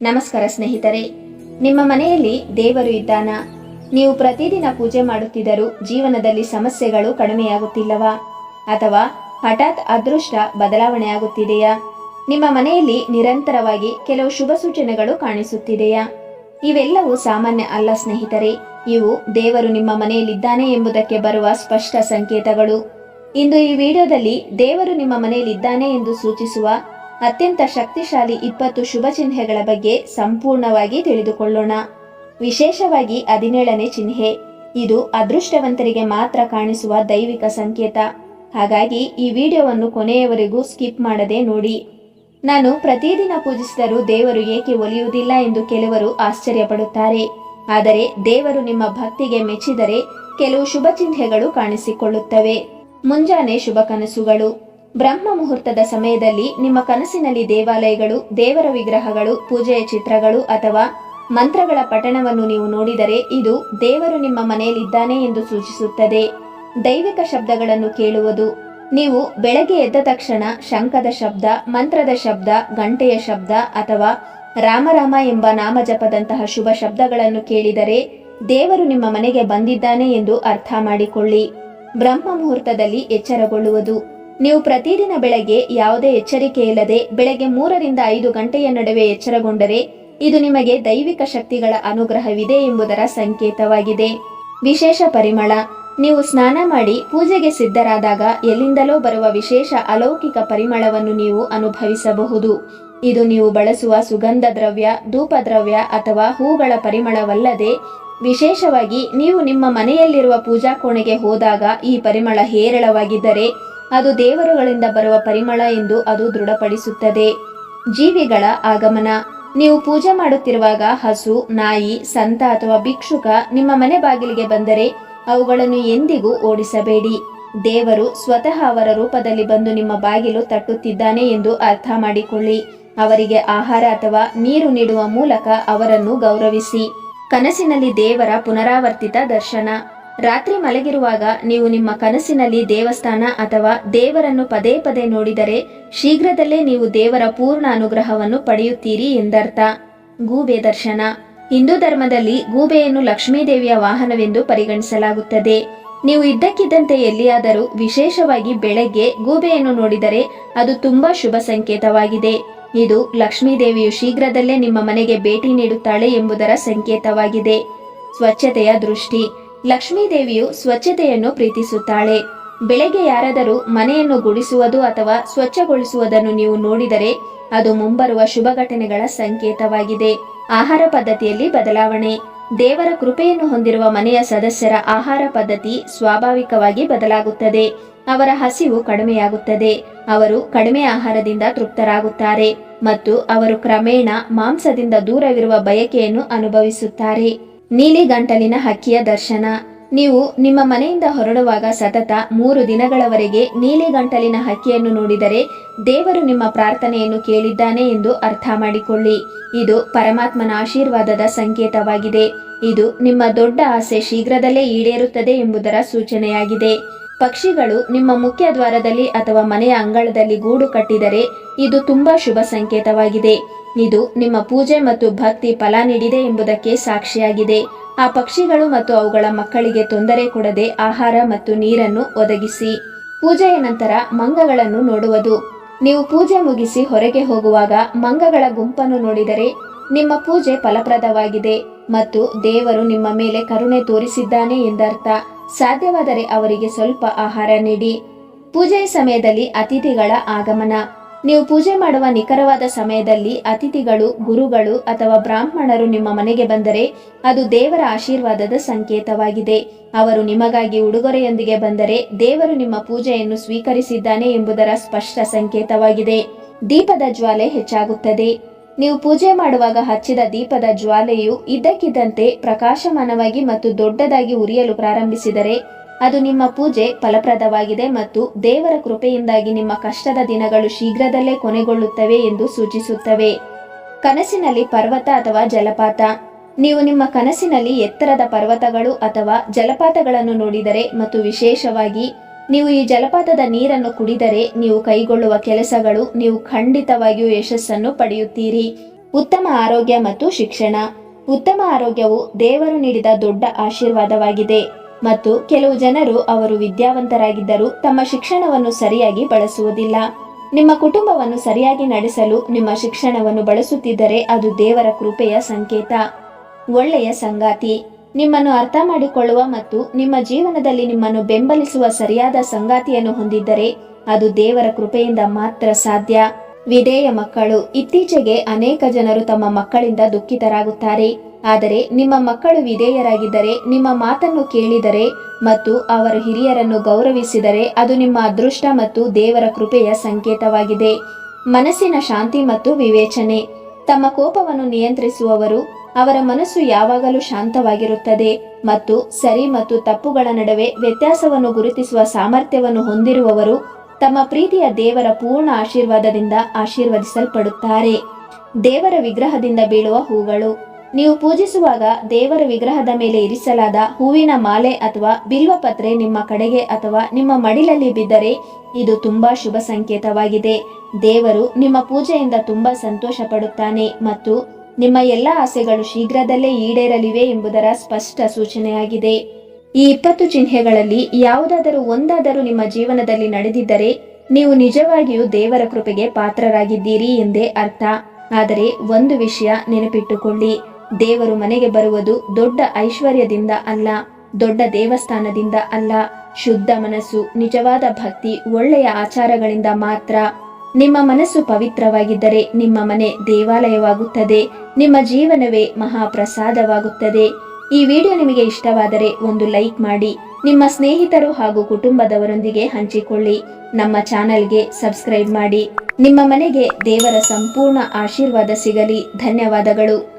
ನಮಸ್ಕಾರ ಸ್ನೇಹಿತರೆ. ನಿಮ್ಮ ಮನೆಯಲ್ಲಿ ದೇವರು ಇದ್ದಾನ? ನೀವು ಪ್ರತಿದಿನ ಪೂಜೆ ಮಾಡುತ್ತಿದ್ದರೂ ಜೀವನದಲ್ಲಿ ಸಮಸ್ಯೆಗಳು ಕಡಿಮೆಯಾಗುತ್ತಿಲ್ಲವಾ? ಅಥವಾ ಹಠಾತ್ ಅದೃಷ್ಟ ಬದಲಾವಣೆಯಾಗುತ್ತಿದೆಯಾ? ನಿಮ್ಮ ಮನೆಯಲ್ಲಿ ನಿರಂತರವಾಗಿ ಕೆಲವು ಶುಭ ಸೂಚನೆಗಳು ಕಾಣಿಸುತ್ತಿದೆಯಾ? ಇವೆಲ್ಲವೂ ಸಾಮಾನ್ಯ ಅಲ್ಲ ಸ್ನೇಹಿತರೆ. ಇವು ದೇವರು ನಿಮ್ಮ ಮನೆಯಲ್ಲಿದ್ದಾನೆ ಎಂಬುದಕ್ಕೆ ಬರುವ ಸ್ಪಷ್ಟ ಸಂಕೇತಗಳು. ಇಂದು ಈ ವಿಡಿಯೋದಲ್ಲಿ ದೇವರು ನಿಮ್ಮ ಮನೆಯಲ್ಲಿದ್ದಾನೆ ಎಂದು ಸೂಚಿಸುವ ಅತ್ಯಂತ ಶಕ್ತಿಶಾಲಿ ಇಪ್ಪತ್ತು ಶುಭ ಚಿಹ್ನೆಗಳ ಬಗ್ಗೆ ಸಂಪೂರ್ಣವಾಗಿ ತಿಳಿದುಕೊಳ್ಳೋಣ. ವಿಶೇಷವಾಗಿ ಹದಿನೇಳನೇ ಚಿಹ್ನೆ. ಇದು ಅದೃಷ್ಟವಂತರಿಗೆ ಮಾತ್ರ ಕಾಣಿಸುವ ದೈವಿಕ ಸಂಕೇತ. ಹಾಗಾಗಿ ಈ ವಿಡಿಯೋವನ್ನು ಕೊನೆಯವರೆಗೂ ಸ್ಕಿಪ್ ಮಾಡದೆ ನೋಡಿ. ನಾನು ಪ್ರತಿದಿನ ಪೂಜಿಸಿದರೂ ದೇವರು ಏಕೆ ಒಲಿಯುವುದಿಲ್ಲ ಎಂದು ಕೆಲವರು ಆಶ್ಚರ್ಯಪಡುತ್ತಾರೆ. ಆದರೆ ದೇವರು ನಿಮ್ಮ ಭಕ್ತಿಗೆ ಮೆಚ್ಚಿದರೆ ಕೆಲವು ಶುಭ ಚಿಹ್ನೆಗಳು ಕಾಣಿಸಿಕೊಳ್ಳುತ್ತವೆ. ಮುಂಜಾನೆ ಶುಭ ಕನಸುಗಳು. ಬ್ರಹ್ಮ ಮುಹೂರ್ತದ ಸಮಯದಲ್ಲಿ ನಿಮ್ಮ ಕನಸಿನಲ್ಲಿ ದೇವಾಲಯಗಳು, ದೇವರ ವಿಗ್ರಹಗಳು, ಪೂಜೆಯ ಚಿತ್ರಗಳು ಅಥವಾ ಮಂತ್ರಗಳ ಪಠಣವನ್ನು ನೀವು ನೋಡಿದರೆ ಇದು ದೇವರು ನಿಮ್ಮ ಮನೆಯಲ್ಲಿದ್ದಾನೆ ಎಂದು ಸೂಚಿಸುತ್ತದೆ. ದೈವಿಕ ಶಬ್ದಗಳನ್ನು ಕೇಳುವುದು. ನೀವು ಬೆಳಗ್ಗೆ ಎದ್ದ ತಕ್ಷಣ ಶಂಖದ ಶಬ್ದ, ಮಂತ್ರದ ಶಬ್ದ, ಗಂಟೆಯ ಶಬ್ದ ಅಥವಾ ರಾಮರಾಮ ಎಂಬ ನಾಮಜಪದಂತಹ ಶುಭ ಶಬ್ದಗಳನ್ನು ಕೇಳಿದರೆ ದೇವರು ನಿಮ್ಮ ಮನೆಗೆ ಬಂದಿದ್ದಾನೆ ಎಂದು ಅರ್ಥ ಮಾಡಿಕೊಳ್ಳಿ. ಬ್ರಹ್ಮ ಮುಹೂರ್ತದಲ್ಲಿ ಎಚ್ಚರಗೊಳ್ಳುವುದು. ನೀವು ಪ್ರತಿದಿನ ಬೆಳಗ್ಗೆ ಯಾವುದೇ ಎಚ್ಚರಿಕೆ ಇಲ್ಲದೆ ಬೆಳಗ್ಗೆ ಮೂರರಿಂದ ಐದು ಗಂಟೆಯ ನಡುವೆ ಎಚ್ಚರಗೊಂಡರೆ ಇದು ನಿಮಗೆ ದೈವಿಕ ಶಕ್ತಿಗಳ ಅನುಗ್ರಹವಿದೆ ಎಂಬುದರ ಸಂಕೇತವಾಗಿದೆ. ವಿಶೇಷ ಪರಿಮಳ, ನೀವು ಸ್ನಾನ ಮಾಡಿ ಪೂಜೆಗೆ ಸಿದ್ಧರಾದಾಗ ಎಲ್ಲಿಂದಲೋ ಬರುವ ವಿಶೇಷ ಅಲೌಕಿಕ ಪರಿಮಳವನ್ನು ನೀವು ಅನುಭವಿಸಬಹುದು. ಇದು ನೀವು ಬಳಸುವ ಸುಗಂಧ ದ್ರವ್ಯ, ಧೂಪ ದ್ರವ್ಯ ಅಥವಾ ಹೂಗಳ ಪರಿಮಳವಲ್ಲದೆ ವಿಶೇಷವಾಗಿ ನೀವು ನಿಮ್ಮ ಮನೆಯಲ್ಲಿರುವ ಪೂಜಾ ಕೋಣೆಗೆ ಹೋದಾಗ ಈ ಪರಿಮಳ ಹೇರಳವಾಗಿದ್ದರೆ ಅದು ದೇವರುಗಳಿಂದ ಬರುವ ಪರಿಮಳ ಎಂದು ಅದು ದೃಢಪಡಿಸುತ್ತದೆ. ಜೀವಿಗಳ ಆಗಮನ. ನೀವು ಪೂಜೆ ಮಾಡುತ್ತಿರುವಾಗ ಹಸು, ನಾಯಿ, ಸಂತ ಅಥವಾ ಭಿಕ್ಷುಕ ನಿಮ್ಮ ಮನೆ ಬಾಗಿಲಿಗೆ ಬಂದರೆ ಅವುಗಳನ್ನು ಎಂದಿಗೂ ಓಡಿಸಬೇಡಿ. ದೇವರು ಸ್ವತಃ ಅವರ ರೂಪದಲ್ಲಿ ಬಂದು ನಿಮ್ಮ ಬಾಗಿಲು ತಟ್ಟುತ್ತಿದ್ದಾನೆ ಎಂದು ಅರ್ಥ ಮಾಡಿಕೊಳ್ಳಿ. ಅವರಿಗೆ ಆಹಾರ ಅಥವಾ ನೀರು ನೀಡುವ ಮೂಲಕ ಅವರನ್ನು ಗೌರವಿಸಿ. ಕನಸಿನಲ್ಲಿ ದೇವರ ಪುನರಾವರ್ತಿತ ದರ್ಶನ. ರಾತ್ರಿ ಮಲಗಿರುವಾಗ ನೀವು ನಿಮ್ಮ ಕನಸಿನಲ್ಲಿ ದೇವಸ್ಥಾನ ಅಥವಾ ದೇವರನ್ನು ಪದೇ ಪದೇ ನೋಡಿದರೆ ಶೀಘ್ರದಲ್ಲೇ ನೀವು ದೇವರ ಪೂರ್ಣ ಅನುಗ್ರಹವನ್ನು ಪಡೆಯುತ್ತೀರಿ ಎಂದರ್ಥ. ಗೂಬೆ ದರ್ಶನ. ಹಿಂದೂ ಧರ್ಮದಲ್ಲಿ ಗೂಬೆಯನ್ನು ಲಕ್ಷ್ಮೀದೇವಿಯ ವಾಹನವೆಂದು ಪರಿಗಣಿಸಲಾಗುತ್ತದೆ. ನೀವು ಇದ್ದಕ್ಕಿದ್ದಂತೆ ಎಲ್ಲಿಯಾದರೂ ವಿಶೇಷವಾಗಿ ಬೆಳಗ್ಗೆ ಗೂಬೆಯನ್ನು ನೋಡಿದರೆ ಅದು ತುಂಬಾ ಶುಭ ಸಂಕೇತವಾಗಿದೆ. ಇದು ಲಕ್ಷ್ಮೀದೇವಿಯು ಶೀಘ್ರದಲ್ಲೇ ನಿಮ್ಮ ಮನೆಗೆ ಭೇಟಿ ನೀಡುತ್ತಾಳೆ ಎಂಬುದರ ಸಂಕೇತವಾಗಿದೆ. ಸ್ವಚ್ಛತೆಯ ದೃಷ್ಟಿ. ಲಕ್ಷ್ಮೀದೇವಿಯು ಸ್ವಚ್ಛತೆಯನ್ನು ಪ್ರೀತಿಸುತ್ತಾಳೆ. ಬೆಳಗ್ಗೆ ಯಾರಾದರೂ ಮನೆಯನ್ನು ಗುಡಿಸುವುದು ಅಥವಾ ಸ್ವಚ್ಛಗೊಳಿಸುವುದನ್ನು ನೀವು ನೋಡಿದರೆ ಅದು ಮುಂಬರುವ ಶುಭ ಘಟನೆಗಳ ಸಂಕೇತವಾಗಿದೆ. ಆಹಾರ ಪದ್ಧತಿಯಲ್ಲಿ ಬದಲಾವಣೆ. ದೇವರ ಕೃಪೆಯನ್ನು ಹೊಂದಿರುವ ಮನೆಯ ಸದಸ್ಯರ ಆಹಾರ ಪದ್ಧತಿ ಸ್ವಾಭಾವಿಕವಾಗಿ ಬದಲಾಗುತ್ತದೆ. ಅವರ ಹಸಿವು ಕಡಿಮೆಯಾಗುತ್ತದೆ. ಅವರು ಕಡಿಮೆ ಆಹಾರದಿಂದ ತೃಪ್ತರಾಗುತ್ತಾರೆ ಮತ್ತು ಅವರು ಕ್ರಮೇಣ ಮಾಂಸದಿಂದ ದೂರವಿರುವ ಬಯಕೆಯನ್ನು ಅನುಭವಿಸುತ್ತಾರೆ. ನೀಲಿ ಗಂಟಲಿನ ಹಕ್ಕಿಯ ದರ್ಶನ. ನೀವು ನಿಮ್ಮ ಮನೆಯಿಂದ ಹೊರಡುವಾಗ ಸತತ ಮೂರು ದಿನಗಳವರೆಗೆ ನೀಲಿ ಗಂಟಲಿನ ಹಕ್ಕಿಯನ್ನು ನೋಡಿದರೆ ದೇವರು ನಿಮ್ಮ ಪ್ರಾರ್ಥನೆಯನ್ನು ಕೇಳಿದ್ದಾನೆ ಎಂದು ಅರ್ಥ ಮಾಡಿಕೊಳ್ಳಿ. ಇದು ಪರಮಾತ್ಮನ ಆಶೀರ್ವಾದದ ಸಂಕೇತವಾಗಿದೆ. ಇದು ನಿಮ್ಮ ದೊಡ್ಡ ಆಸೆ ಶೀಘ್ರದಲ್ಲೇ ಈಡೇರುತ್ತದೆ ಎಂಬುದರ ಸೂಚನೆಯಾಗಿದೆ. ಪಕ್ಷಿಗಳು ನಿಮ್ಮ ಮುಖ್ಯ ದ್ವಾರದಲ್ಲಿ ಅಥವಾ ಮನೆಯ ಅಂಗಳದಲ್ಲಿ ಗೂಡು ಕಟ್ಟಿದರೆ ಇದು ತುಂಬಾ ಶುಭ ಸಂಕೇತವಾಗಿದೆ. ಇದು ನಿಮ್ಮ ಪೂಜೆ ಮತ್ತು ಭಕ್ತಿ ಫಲ ನೀಡಿದೆ ಎಂಬುದಕ್ಕೆ ಸಾಕ್ಷಿಯಾಗಿದೆ. ಆ ಪಕ್ಷಿಗಳು ಮತ್ತು ಅವುಗಳ ಮಕ್ಕಳಿಗೆ ತೊಂದರೆ ಕೊಡದೆ ಆಹಾರ ಮತ್ತು ನೀರನ್ನು ಒದಗಿಸಿ. ಪೂಜೆಯ ನಂತರ ಮಂಗಗಳನ್ನು ನೋಡುವುದು. ನೀವು ಪೂಜೆ ಮುಗಿಸಿ ಹೊರಗೆ ಹೋಗುವಾಗ ಮಂಗಗಳ ಗುಂಪನ್ನು ನೋಡಿದರೆ ನಿಮ್ಮ ಪೂಜೆ ಫಲಪ್ರದವಾಗಿದೆ ಮತ್ತು ದೇವರು ನಿಮ್ಮ ಮೇಲೆ ಕರುಣೆ ತೋರಿಸಿದ್ದಾನೆ ಎಂದರ್ಥ. ಸಾಧ್ಯವಾದರೆ ಅವರಿಗೆ ಸ್ವಲ್ಪ ಆಹಾರ ನೀಡಿ. ಪೂಜೆಯ ಸಮಯದಲ್ಲಿ ಅತಿಥಿಗಳ ಆಗಮನ. ನೀವು ಪೂಜೆ ಮಾಡುವ ನಿಖರವಾದ ಸಮಯದಲ್ಲಿ ಅತಿಥಿಗಳು, ಗುರುಗಳು ಅಥವಾ ಬ್ರಾಹ್ಮಣರು ನಿಮ್ಮ ಮನೆಗೆ ಬಂದರೆ ಅದು ದೇವರ ಆಶೀರ್ವಾದದ ಸಂಕೇತವಾಗಿದೆ. ಅವರು ನಿಮಗಾಗಿ ಉಡುಗೊರೆಯೊಂದಿಗೆ ಬಂದರೆ ದೇವರು ನಿಮ್ಮ ಪೂಜೆಯನ್ನು ಸ್ವೀಕರಿಸಿದ್ದಾನೆ ಎಂಬುದರ ಸ್ಪಷ್ಟ ಸಂಕೇತವಾಗಿದೆ. ದೀಪದ ಜ್ವಾಲೆ ಹೆಚ್ಚಾಗುತ್ತದೆ. ನೀವು ಪೂಜೆ ಮಾಡುವಾಗ ಹಚ್ಚಿದ ದೀಪದ ಜ್ವಾಲೆಯು ಇದ್ದಕ್ಕಿದ್ದಂತೆ ಪ್ರಕಾಶಮಾನವಾಗಿ ಮತ್ತು ದೊಡ್ಡದಾಗಿ ಉರಿಯಲು ಪ್ರಾರಂಭಿಸಿದರೆ ಅದು ನಿಮ್ಮ ಪೂಜೆ ಫಲಪ್ರದವಾಗಿದೆ ಮತ್ತು ದೇವರ ಕೃಪೆಯಿಂದಾಗಿ ನಿಮ್ಮ ಕಷ್ಟದ ದಿನಗಳು ಶೀಘ್ರದಲ್ಲೇ ಕೊನೆಗೊಳ್ಳುತ್ತವೆ ಎಂದು ಸೂಚಿಸುತ್ತವೆ. ಕನಸಿನಲ್ಲಿ ಪರ್ವತ ಅಥವಾ ಜಲಪಾತ. ನೀವು ನಿಮ್ಮ ಕನಸಿನಲ್ಲಿ ಎತ್ತರದ ಪರ್ವತಗಳು ಅಥವಾ ಜಲಪಾತಗಳನ್ನು ನೋಡಿದರೆ ಮತ್ತು ವಿಶೇಷವಾಗಿ ನೀವು ಈ ಜಲಪಾತದ ನೀರನ್ನು ಕುಡಿದರೆ ನೀವು ಕೈಗೊಳ್ಳುವ ಕೆಲಸಗಳು ನೀವು ಖಂಡಿತವಾಗಿಯೂ ಯಶಸ್ಸನ್ನು ಪಡೆಯುತ್ತೀರಿ. ಉತ್ತಮ ಆರೋಗ್ಯ ಮತ್ತು ಶಿಕ್ಷಣ. ಉತ್ತಮ ಆರೋಗ್ಯವು ದೇವರು ನೀಡಿದ ದೊಡ್ಡ ಆಶೀರ್ವಾದವಾಗಿದೆ. ಮತ್ತು ಕೆಲವು ಜನರು ಅವರು ವಿದ್ಯಾವಂತರಾಗಿದ್ದರೂ ತಮ್ಮ ಶಿಕ್ಷಣವನ್ನು ಸರಿಯಾಗಿ ಬಳಸುವುದಿಲ್ಲ. ನಿಮ್ಮ ಕುಟುಂಬವನ್ನು ಸರಿಯಾಗಿ ನಡೆಸಲು ನಿಮ್ಮ ಶಿಕ್ಷಣವನ್ನು ಬಳಸುತ್ತಿದ್ದರೆ ಅದು ದೇವರ ಕೃಪೆಯ ಸಂಕೇತ. ಒಳ್ಳೆಯ ಸಂಗಾತಿ. ನಿಮ್ಮನ್ನು ಅರ್ಥ ಮಾಡಿಕೊಳ್ಳುವ ಮತ್ತು ನಿಮ್ಮ ಜೀವನದಲ್ಲಿ ನಿಮ್ಮನ್ನು ಬೆಂಬಲಿಸುವ ಸರಿಯಾದ ಸಂಗಾತಿಯನ್ನು ಹೊಂದಿದ್ದರೆ ಅದು ದೇವರ ಕೃಪೆಯಿಂದ ಮಾತ್ರ ಸಾಧ್ಯ. ವಿಧೇಯ ಮಕ್ಕಳು. ಇತ್ತೀಚೆಗೆ ಅನೇಕ ಜನರು ತಮ್ಮ ಮಕ್ಕಳಿಂದ ದುಃಖಿತರಾಗುತ್ತಾರೆ. ಆದರೆ ನಿಮ್ಮ ಮಕ್ಕಳು ವಿಧೇಯರಾಗಿದ್ದರೆ, ನಿಮ್ಮ ಮಾತನ್ನು ಕೇಳಿದರೆ ಮತ್ತು ಅವರ ಹಿರಿಯರನ್ನು ಗೌರವಿಸಿದರೆ ಅದು ನಿಮ್ಮ ಅದೃಷ್ಟ ಮತ್ತು ದೇವರ ಕೃಪೆಯ ಸಂಕೇತವಾಗಿದೆ. ಮನಸ್ಸಿನ ಶಾಂತಿ ಮತ್ತು ವಿವೇಚನೆ. ತಮ್ಮ ಕೋಪವನ್ನು ನಿಯಂತ್ರಿಸುವವರು ಅವರ ಮನಸ್ಸು ಯಾವಾಗಲೂ ಶಾಂತವಾಗಿರುತ್ತದೆ ಮತ್ತು ಸರಿ ಮತ್ತು ತಪ್ಪುಗಳ ನಡುವೆ ವ್ಯತ್ಯಾಸವನ್ನು ಗುರುತಿಸುವ ಸಾಮರ್ಥ್ಯವನ್ನು ಹೊಂದಿರುವವರು ತಮ್ಮ ಪ್ರೀತಿಯ ದೇವರ ಪೂರ್ಣ ಆಶೀರ್ವಾದದಿಂದ ಆಶೀರ್ವದಿಸಲ್ಪಡುತ್ತಾರೆ. ದೇವರ ವಿಗ್ರಹದಿಂದ ಬೀಳುವ ಹೂಗಳು. ನೀವು ಪೂಜಿಸುವಾಗ ದೇವರ ವಿಗ್ರಹದ ಮೇಲೆ ಇರಿಸಲಾದ ಹೂವಿನ ಮಾಲೆ ಅಥವಾ ಬಿಲ್ವಪತ್ರೆ ನಿಮ್ಮ ಕಡೆಗೆ ಅಥವಾ ನಿಮ್ಮ ಮಡಿಲಲ್ಲಿ ಬಿದ್ದರೆ ಇದು ತುಂಬಾ ಶುಭ ಸಂಕೇತವಾಗಿದೆ. ದೇವರು ನಿಮ್ಮ ಪೂಜೆಯಿಂದ ತುಂಬಾ ಸಂತೋಷ ಪಡುತ್ತಾನೆ ಮತ್ತು ನಿಮ್ಮ ಎಲ್ಲ ಆಸೆಗಳು ಶೀಘ್ರದಲ್ಲೇ ಈಡೇರಲಿವೆ ಎಂಬುದರ ಸ್ಪಷ್ಟ ಸೂಚನೆಯಾಗಿದೆ. ಈ ಇಪ್ಪತ್ತು ಚಿಹ್ನೆಗಳಲ್ಲಿ ಯಾವುದಾದರೂ ಒಂದಾದರೂ ನಿಮ್ಮ ಜೀವನದಲ್ಲಿ ನಡೆದಿದ್ದರೆ ನೀವು ನಿಜವಾಗಿಯೂ ದೇವರ ಕೃಪೆಗೆ ಪಾತ್ರರಾಗಿದ್ದೀರಿ ಎಂದೇ ಅರ್ಥ. ಆದರೆ ಒಂದು ವಿಷಯ ನೆನಪಿಟ್ಟುಕೊಳ್ಳಿ. ದೇವರು ಮನೆಗೆ ಬರುವುದು ದೊಡ್ಡ ಐಶ್ವರ್ಯದಿಂದ ಅಲ್ಲ, ದೊಡ್ಡ ದೇವಸ್ಥಾನದಿಂದ ಅಲ್ಲ. ಶುದ್ಧ ಮನಸ್ಸು, ನಿಜವಾದ ಭಕ್ತಿ, ಒಳ್ಳೆಯ ಆಚಾರಗಳಿಂದ ಮಾತ್ರ. ನಿಮ್ಮ ಮನಸ್ಸು ಪವಿತ್ರವಾಗಿದ್ದರೆ ನಿಮ್ಮ ಮನೆ ದೇವಾಲಯವಾಗುತ್ತದೆ, ನಿಮ್ಮ ಜೀವನವೇ ಮಹಾಪ್ರಸಾದವಾಗುತ್ತದೆ. ಈ ವಿಡಿಯೋ ನಿಮಗೆ ಇಷ್ಟವಾದರೆ ಒಂದು ಲೈಕ್ ಮಾಡಿ, ನಿಮ್ಮ ಸ್ನೇಹಿತರು ಹಾಗೂ ಕುಟುಂಬದವರೊಂದಿಗೆ ಹಂಚಿಕೊಳ್ಳಿ, ನಮ್ಮ ಚಾನಲ್ಗೆ ಸಬ್ಸ್ಕ್ರೈಬ್ ಮಾಡಿ. ನಿಮ್ಮ ಮನೆಗೆ ದೇವರ ಸಂಪೂರ್ಣ ಆಶೀರ್ವಾದ ಸಿಗಲಿ. ಧನ್ಯವಾದಗಳು.